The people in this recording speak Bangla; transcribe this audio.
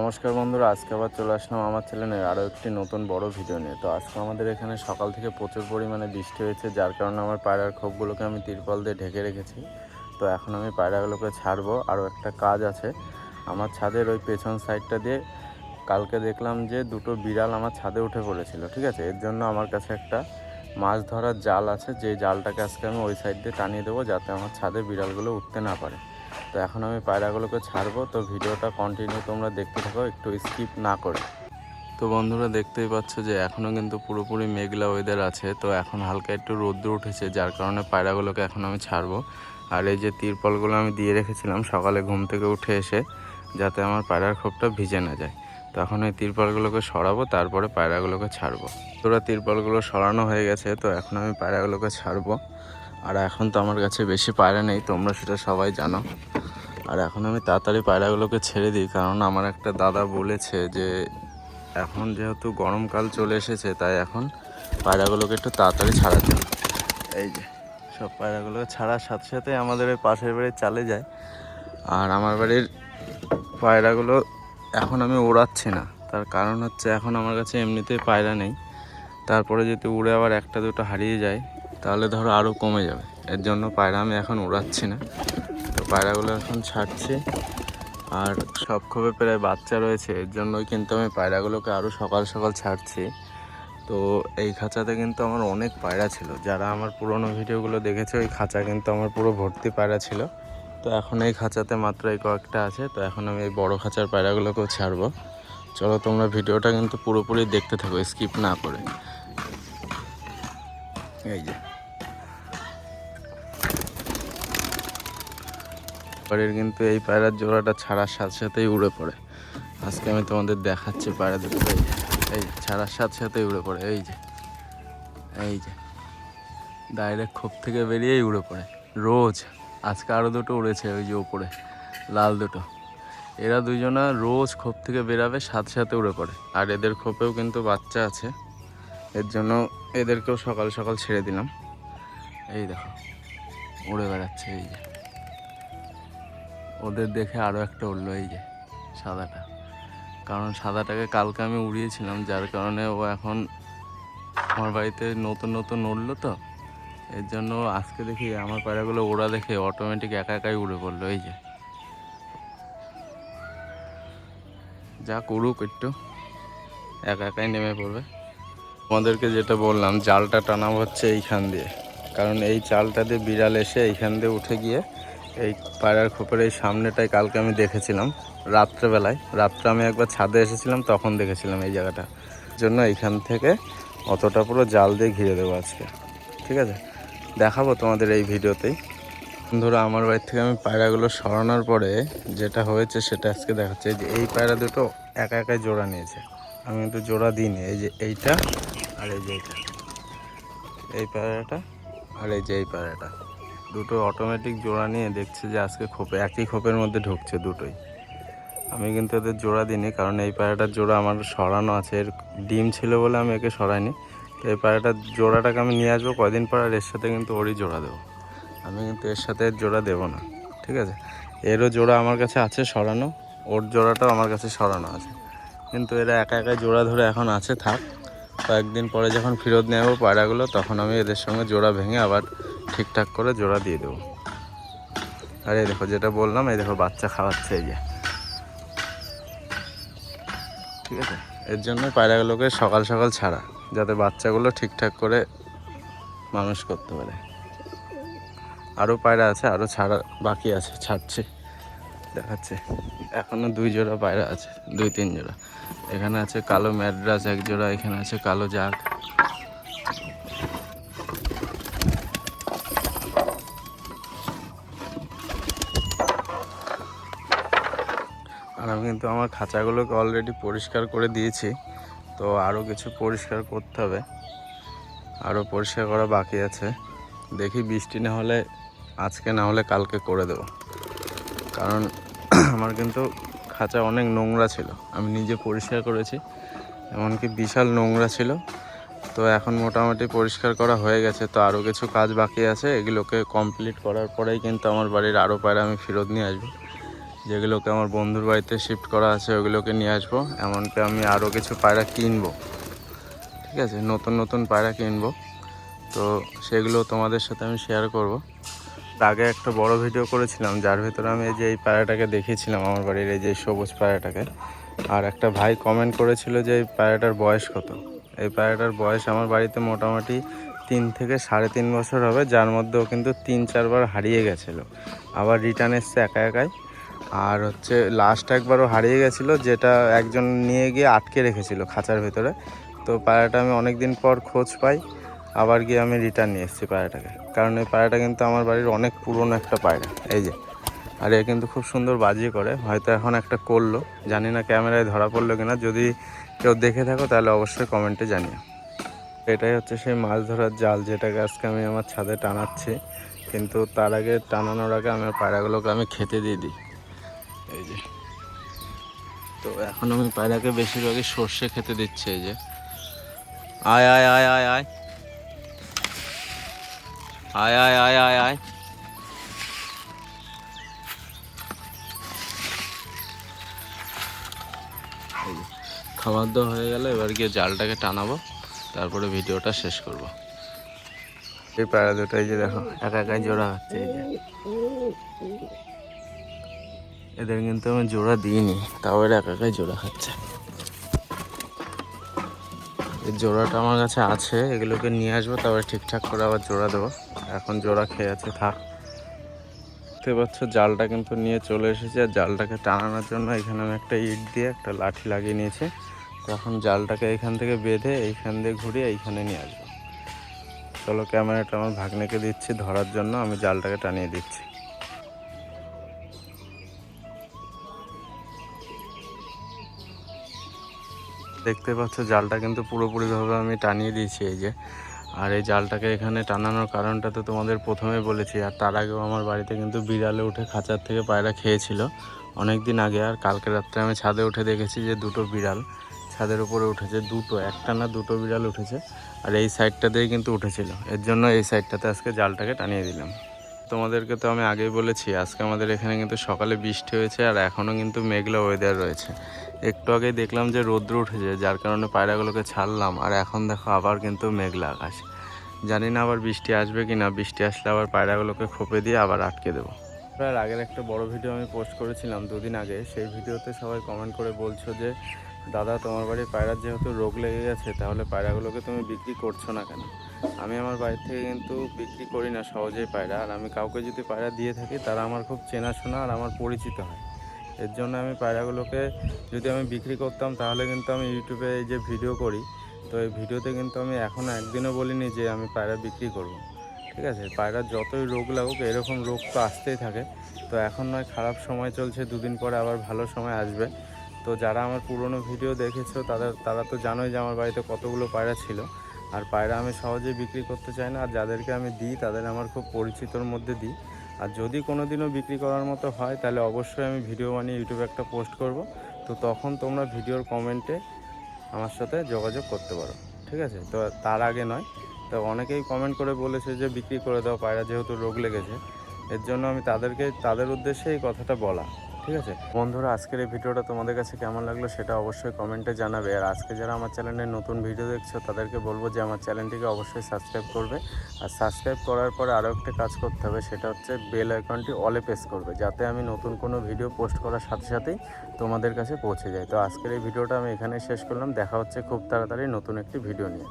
নমস্কার বন্ধুরা, আজকে আবার চলে আসলাম আমার চ্যানেলে আরও একটি নতুন বড় ভিডিও নিয়ে। তো আজকে আমাদের এখানে সকাল থেকে প্রচুর পরিমাণে বৃষ্টি হয়েছে, যার কারণে আমার পায়রার খোপগুলোকে আমি তিরপল দিয়ে ঢেকে রেখেছি। তো এখন আমি পায়রাগুলোকে ছাড়বো, আরও একটা কাজ আছে। আমার ছাদের ওই পেছন সাইডটা দিয়ে কালকে দেখলাম যে দুটো বিড়াল আমার ছাদে উঠে পড়েছিল, ঠিক আছে? এর জন্য আমার কাছে একটা মাছ ধরার জাল আছে যে জালটাকে আজকে আমি ওই সাইড দিয়ে টানিয়ে দেবো, যাতে আমার ছাদে বিড়ালগুলো উঠতে না পারে। তো এখন আমি পায়রাগুলোকে ছাড়বো, তো ভিডিওটা কন্টিনিউ তোমরা দেখতে থাকো, একটু স্কিপ না করে। তো বন্ধুরা দেখতেই পাচ্ছ যে এখনও কিন্তু পুরোপুরি মেঘলা ওয়েদার আছে, তো এখন হালকা একটু রোদ্র উঠেছে, যার কারণে পায়রাগুলোকে এখন আমি ছাড়বো। আর এই যে তিরপলগুলো আমি দিয়ে রেখেছিলাম, সকালে ঘুম থেকে উঠে এসে যাতে আমার পায়রার খোপটা ভিজে না যায়। তো এখন এই তিরপলগুলোকে সরাবো, তারপরে পায়রাগুলোকে ছাড়বো। তোরা তিরপলগুলো সরানো হয়ে গেছে, তো এখন আমি পায়রাগুলোকে ছাড়বো। আর এখন তো আমার কাছে বেশি পায়রা নেই, তোমরা সেটা সবাই জানো। আর এখন আমি তাড়াতাড়ি পায়রাগুলোকে ছেড়ে দিই, কারণ আমার একটা দাদা বলেছে যে, এখন যেহেতু গরমকাল চলে এসেছে, তাই এখন পায়রাগুলোকে একটু তাড়াতাড়ি ছাড়াতে। এই যে, সব পায়রাগুলো ছাড়ার সাথে সাথে আমাদের ওই পাশের বাড়ির চালে যায়। আর আমার বাড়ির পায়রাগুলো এখন আমি ওড়াচ্ছি না। তার কারণ হচ্ছে এখন আমার কাছে এমনিতেই পায়রা নেই। তারপরে যদি উড়ে আবার একটা দুটো হারিয়ে যায় তাহলে ধরো আরও কমে যাবে। এর জন্য পায়রা আমি এখন উড়াচ্ছি না। তো পায়রাগুলো এখন ছাড়ছি। আর সব খোপে প্রায় বাচ্চা রয়েছে, এর জন্যই কিন্তু আমি পায়রাগুলোকে আরও সকাল সকাল ছাড়ছি। তো এই খাঁচাতে কিন্তু আমার অনেক পায়রা ছিল। যারা আমার পুরনো ভিডিওগুলো দেখেছে ওই খাঁচা কিন্তু আমার পুরো ভর্তি পায়রা ছিল। তো এখন এই খাঁচাতে মাত্র এই কয়েকটা আছে। তো এখন আমি এই বড়ো খাঁচার পায়রাগুলোকেও ছাড়বো। চলো তোমরা ভিডিওটা কিন্তু পুরোপুরি দেখতে থাকো, স্কিপ না করে। এই যে। বাড়ির কিন্তু এই পায়রার জোড়াটা ছাড়ার সাথে সাথেই উড়ে পড়ে। আজকে আমি তোমাদের দেখাচ্ছি পায়রা দুটো। এই যে এই ছাড়ার সাথে সাথেই উড়ে পড়ে, এই যে এই যে। ডাইরেক্ট খোপ থেকে বেরিয়েই উড়ে পড়ে। রোজ, আজকে আরও দুটো উড়েছে ওই যে উপরে লাল দুটো। এরা দুজনা রোজ খোপ থেকে বেরাবে, সাথে সাথে উড়ে পড়ে। আর এদের খোপেও কিন্তু বাচ্চা আছে। এর জন্য এদেরকেও সকাল সকাল ছেড়ে দিলাম। এই দেখো, উড়ে বেড়াচ্ছে, এই যে। ওদের দেখে আরও একটা উঠল এই যে সাদাটা। কারণ সাদাটাকে কালকে আমি উড়িয়েছিলাম, যার কারণে ও এখন আমার বাড়িতে নতুন নতুন উঠল তো। এর জন্য আজকে দেখি আমার পায়রাগুলো ওড়া দেখে অটোমেটিক একা একাই উড়ে পড়ল এই যে। যা করুক একটু, একা একাই নেমে পড়বে। আমাদেরকে যেটা বললাম, জালটা টানা হচ্ছে এইখান দিয়ে। কারণ এই চালটা দিয়ে বিড়াল এসে এইখান দিয়ে উঠে গিয়ে এই পায়রার খোপের এই সামনেটাই কালকে আমি দেখেছিলাম, রাত্রেবেলায়। রাত্রে আমি একবার ছাদে এসেছিলাম, তখন দেখেছিলাম এই জায়গাটা। জন্য এইখান থেকে অতটা পুরো জাল দিয়ে ঘিরে দেবো আজকে। ঠিক আছে? দেখাবো তোমাদের এই ভিডিওতেই। ধরো আমার বাড়ি থেকে আমি পায়রাগুলো সরানোর পরে যেটা হয়েছে সেটা আজকে দেখাচ্ছে। যে এই পায়রা দুটো একা একাই জোড়া নিয়েছে। আমি কিন্তু জোড়া দিইনি। এই যে এইটা আর এই যে এইটা। এই পায়রাটা আর এই যে এই পায়রাটা। দুটো অটোমেটিক জোড়া নিয়ে দেখছে যে আজকে খোপে, একই খোপের মধ্যে ঢুকছে দুটোই। আমি কিন্তু এদের জোড়া দিইনি, কারণ এই পায়রাটার জোড়া আমার সরানো আছে। এর ডিম ছিল বলে আমি একে সরাইনি। তো এই পায়রাটার জোড়াটাকে আমি নিয়ে আসব, কয়দিন পর আর এর সাথে কিন্তু ওরই জোড়া দেবো। আমি কিন্তু এর সাথে এর জোড়া দেবো না, ঠিক আছে? এরও জোড়া আমার কাছে আছে সরানো, ওর জোড়াটাও আমার কাছে সরানো আছে। কিন্তু এরা একা একা জোড়া ধরে এখন আছে, থাক। কয়েকদিন পরে যখন ফেরত নেব পায়রাগুলো, তখন আমি এদের সঙ্গে জোড়া ভেঙে আবার ঠিকঠাক করে জোড়া দিয়ে দেবো। আর এই দেখো যেটা বললাম, এই দেখো বাচ্চা খাওয়াচ্ছে এই যে। ঠিক আছে? এর জন্য পায়রাগুলোকে সকাল সকাল ছাড়া, যাতে বাচ্চাগুলো ঠিকঠাক করে মানুষ করতে পারে। আরও পায়রা আছে আরও ছাড়া বাকি আছে, ছাড়ছে। দেখাচ্ছে। এখনও দুই জোড়া পায়রা আছে, দুই তিন জোড়া। এখানে আছে কালো ম্যাড্রাস এক জোড়া, এখানে আছে কালো জাগ। কিন্তু আমার খাঁচাগুলোকে অলরেডি পরিষ্কার করে দিয়েছি। তো আরও কিছু পরিষ্কার করতে হবে। আরও পরিষ্কার করা বাকি আছে। দেখি বৃষ্টি না হলে, আজকে না হলে কালকে করে দেবো। কারণ আমার কিন্তু খাঁচা অনেক নোংরা ছিল। আমি নিজে পরিষ্কার করেছি, এমনকি বিশাল নোংরা ছিল। তো এখন মোটামুটি পরিষ্কার করা হয়ে গেছে। তো আরও কিছু কাজ বাকি আছে। এগুলোকে কমপ্লিট করার পরেই কিন্তু আমার বাড়ির আরও পায়রা আমি ফেরত নিয়ে আসব। যেগুলোকে আমার বন্ধুর বাড়িতে শিফট করা আছে, ওগুলোকে নিয়ে আসব। এমনকি আমি আরও কিছু পায়রা কিনবো। ঠিক আছে? নতুন নতুন পায়রা কিনবো। তো সেগুলো তোমাদের সাথে আমি শেয়ার করব। আগে একটা বড় ভিডিও করেছিলাম, যার ভেতরে আমি এই যে এই পায়রাটাকে দেখিয়েছিলাম আমার বাড়ির, এই যে সবুজ পায়রাটাকে। আর একটা ভাই কমেন্ট করেছিল যে এই পায়রাটার বয়স কত? এই পায়রাটার বয়স আমার বাড়িতে মোটামুটি তিন থেকে সাড়ে তিন বছর হবে, যার মধ্যেও কিন্তু তিন, চারবার হারিয়ে গেছিল। আবার রিটার্ন এসছে একা একাই। আর হচ্ছে লাস্ট একবারও হারিয়ে গেছিল, যেটা একজন নিয়ে গিয়ে আটকে রেখেছিল খাঁচার ভেতরে। তো পায়রাটা আমি অনেক দিন পর খোঁজ পাই, আবার গিয়ে আমি রিটার্ন নিয়ে এসেছি পায়রাটাকে। কারণ এই পায়রাটা কিন্তু আমার বাড়ির অনেক পুরনো একটা পায়রা, এই যে। আর এ কিন্তু খুব সুন্দর বাজি করে, হয়তো এখন একটা করল, জানি না ক্যামেরায় ধরা পড়ল কিনা। যদি কেউ দেখে থাকো, তাহলে অবশ্যই কমেন্টে জানিও। এটাই হচ্ছে সেই মাছ ধরার জাল, যেটাকে আজকে আমি আমার ছাদে টানাচ্ছি। কিন্তু তার আগে টানানোর আগে আমার পায়রাগুলোকে আমি খেতে দিয়ে দিই। এই যে। তো এখন আমি পায়রাকে বেশিরভাগই সর্ষে খেতে দিচ্ছি, এই যে। আয় আয় আয় আয় আয়। আয় আয় আয় আয় আয়। খাবার দাওয়া হয়ে গেলে এবার গিয়ে জালটাকে টানাবো, তারপরে ভিডিওটা শেষ করব। এই পায়রা দুটো এই যে দেখো, একা একাই জোড়া হচ্ছে এই যে। এদের কিন্তু আমি জোড়া দিইনি, তাও এরা একা একাই জোড়া খাচ্ছে। এই জোড়াটা আমার কাছে আছে, এগুলোকে নিয়ে আসব, তারপরে ঠিকঠাক করে আবার জোড়া দেবো। এখন জোড়া খেয়ে আছে, থাক। দেখতে পাচ্ছ, জালটা কিন্তু নিয়ে চলে এসেছে, আর জালটাকে টানানোর জন্য এখানে আমি একটা ইট দিয়ে একটা লাঠি লাগিয়ে নিয়েছি। তখন জালটাকে এখান থেকে বেঁধে, এইখান দিয়ে ঘুরিয়ে এইখানে নিয়ে আসব। চলো, ক্যামেরাটা আমার ভাগ্নেকে দিচ্ছি, ধরার জন্য আমি জালটাকে টানিয়ে দিচ্ছি। দেখতে পাচ্ছ, জালটা কিন্তু পুরোপুরিভাবে আমি টানিয়ে দিয়েছি এই যে। আর এই জালটাকে এখানে টানানোর কারণটা তো তোমাদের প্রথমে বলেছি, আর তার আগেও আমার বাড়িতে কিন্তু বিড়ালে উঠে খাঁচার থেকে পায়রা খেয়েছিল অনেক দিন আগে। আর কালকে রাত্রে আমি ছাদে উঠে দেখেছি যে দুটো বিড়াল ছাদের উপরে উঠেছে, দুটো, একটা না দুটো বিড়াল উঠেছে, আর এই সাইডটাতেই কিন্তু উঠেছিল। এর জন্য এই সাইডটাতে আজকে জালটাকে টানিয়ে দিলাম। তোমাদেরকে তো আমি আগেই বলেছি, আজকে আমাদের এখানে কিন্তু সকালে বৃষ্টি হয়েছে, আর এখনও কিন্তু মেঘলা ওয়েদার রয়েছে। একটু আগেই দেখলাম যে রৌদ্র উঠেছে, যার কারণে পায়রাগুলোকে ছাড়লাম। আর এখন দেখো আবার কিন্তু মেঘলা আকাশ। জানি না আবার বৃষ্টি আসবে কি না বৃষ্টি আসলে আবার পায়রাগুলোকে খোপে দিয়ে আবার আটকে দেবো। প্রায় আগের একটা বড় ভিডিও আমি পোস্ট করেছিলাম দুদিন আগে, সেই ভিডিওতে সবাই কমেন্ট করে বলছো যে, দাদা, তোমার বাড়ির পায়রার যেহেতু রোগ লেগে গেছে, তাহলে পায়রাগুলোকে তুমি বিক্রি করছ না কেন? আমি আমার বাড়ির থেকে কিন্তু বিক্রি করি না সহজেই পায়রা। আর আমি কাউকে যদি পায়রা দিয়ে থাকি, তারা আমার খুব চেনাশোনা আর আমার পরিচিত হয়। এর জন্য আমি পায়রাগুলোকে যদি আমি বিক্রি করতাম, তাহলে কিন্তু আমি ইউটিউবে এই যে ভিডিও করি, তো এই ভিডিওতে কিন্তু আমি এখনও একদিনও বলিনি যে আমি পায়রা বিক্রি করব। ঠিক আছে? পায়রার যতই রোগ লাগুক, এরকম রোগ তো আসতেই থাকে। তো এখন নয়, খারাপ সময় চলছে, দুদিন পরে আবার ভালো সময় আসবে। তো যারা আমার পুরনো ভিডিও দেখেছ তাদের তারা তো জানোই যে আমার বাড়িতে কতগুলো পায়রা ছিল। আর পায়রা আমি সহজেই বিক্রি করতে চাই না, আর যাদেরকে আমি দিই, তাদের আমার খুব পরিচিতর মধ্যে দিই। আর যদি কোনো দিনও বিক্রি করার মতো হয়, তাহলে অবশ্যই আমি ভিডিও বানিয়ে ইউটিউবে একটা পোস্ট করব। তো তখন তোমরা ভিডিওর কমেন্টে আমার সাথে যোগাযোগ করতে পারো। ঠিক আছে? তো তার আগে নয়, তো অনেকেই কমেন্ট করে বলেছে যে, বিক্রি করে দাও, পায়রা যেহেতু রোগ লেগেছে, এর জন্য আমি তাদেরকে, তাদের উদ্দেশ্যে এই কথাটা বলা। ঠিক আছে? বন্ধুরা, আজকের এই ভিডিওটা তোমাদের কাছে কেমন লাগল সেটা অবশ্যই কমেন্টে জানাবে। আর আজকে যারা আমার চ্যানেলে নতুন ভিডিও দেখছ, তাদেরকে বলব যে আমার চ্যানেলটিকে অবশ্যই সাবস্ক্রাইব করবে। আর সাবস্ক্রাইব করার পরে আরও একটা কাজ করতে হবে, সেটা হচ্ছে বেল আইকনটি অলে প্রেস করবে, যাতে আমি নতুন কোনো ভিডিও পোস্ট করার সাথে সাথেই তোমাদের কাছে পৌঁছে যায়। তো আজকের এই ভিডিওটা আমি এখানে শেষ করলাম। দেখা হচ্ছে খুব তাড়াতাড়ি নতুন একটি ভিডিও নিয়ে।